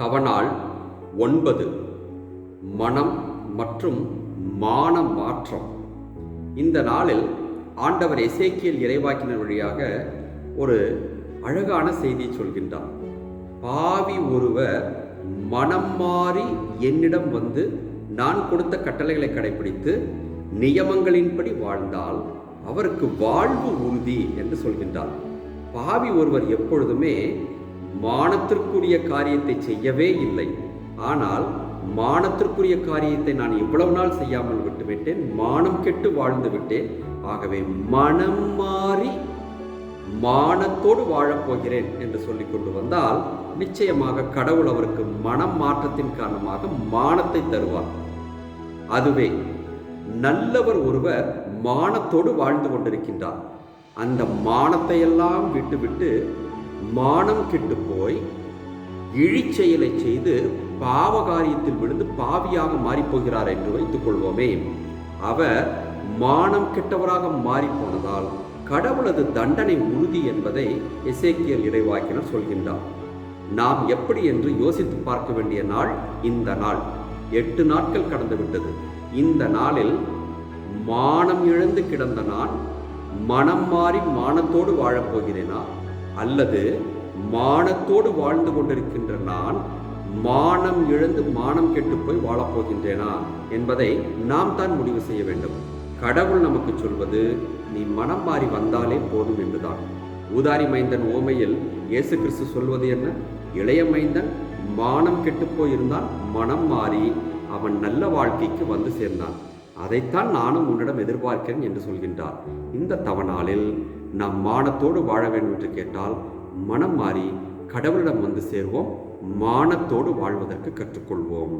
தவனால் ஒன்பது. மனம் மற்றும் மான மாற்றம். இந்த நாளில் ஆண்டவர் எசேக்கியல் இறைவாக்கினர் வழியாக ஒரு அழகான செய்தியை சொல்கின்றார். பாவி ஒருவர் மனம் மாறி என்னிடம் வந்து நான் கொடுத்த கட்டளைகளை கடைபிடித்து நியமங்களின்படி வாழ்ந்தால் அவருக்கு வாழ்வு உறுதி என்று சொல்கின்றார். பாவி ஒருவர் எப்பொழுதுமே மானத்திற்குரிய காரியத்தை செய்யவே இல்லை. ஆனால் மானத்திற்குரிய காரியத்தை நான் இவ்வளவு நாள் செய்யாமல் விட்டுவிட்டேன் மானம் கெட்டு வாழ்ந்து விட்டேன். ஆகவே மனம் மாறி மானத்தோடு வாழப்போகிறேன் என்று சொல்லிக் கொண்டு வந்தால் நிச்சயமாக கடவுள் அவருக்கு மனம் மாற்றத்தின் காரணமாக மானத்தை தருவார். அதுவே நல்லவர் ஒருவர் மானத்தோடு வாழ்ந்து கொண்டிருக்கின்றார். அந்த மானத்தை எல்லாம் விட்டுவிட்டு மானம் கெட்டு போய் இழிச்செயலை செய்து பாவ காரியத்தில் விழுந்து பாவியாக மாறிப்போகிறார் என்று வைத்துக் கொள்வோமே. அவர் மானம் கெட்டவராக மாறிப்போனதால் கடவுளது தண்டனை உறுதி என்பதை எசேக்கியல் இறைவாக்கினர் சொல்கின்றார். நாம் எப்படி என்று யோசித்து பார்க்க வேண்டிய நாள் இந்த நாள். எட்டு நாட்கள் கடந்துவிட்டது இந்த நாளில் மானம் இழந்து கிடந்த நான் மனம் மாறி மானத்தோடு வாழப்போகிறேனா அல்லது மானத்தோடு வாழ்ந்து கொண்டிருக்கின்ற நான் மானம் இழந்து மானம் கெட்டு போய் வாழப்போகின்றேனா என்பதை நாம் தான் முடிவு செய்ய வேண்டும். கடவுள் நமக்கு சொல்வது நீ மனம் மாறி வந்தாலே போதும் என்றுதான். ஊதாரி மைந்தன் ஓமையில் இயேசு கிறிஸ்து சொல்வது என்ன? இளைய மைந்தன் மானம் கெட்டு போயிருந்தான் மனம் மாறி அவன் நல்ல வாழ்க்கைக்கு வந்து சேர்ந்தான். அதைத்தான் நானும் உன்னிடம் எதிர்பார்க்கிறேன் என்று சொல்கின்றார். இந்த தவநாளில் நாம் மானத்தோடு வாழ வேண்டும் என்று கேட்டால் மனம் மாறி கடவுளிடம் வந்து சேர்வோம் மானத்தோடு வாழ்வதற்கு கற்றுக்கொள்வோம்.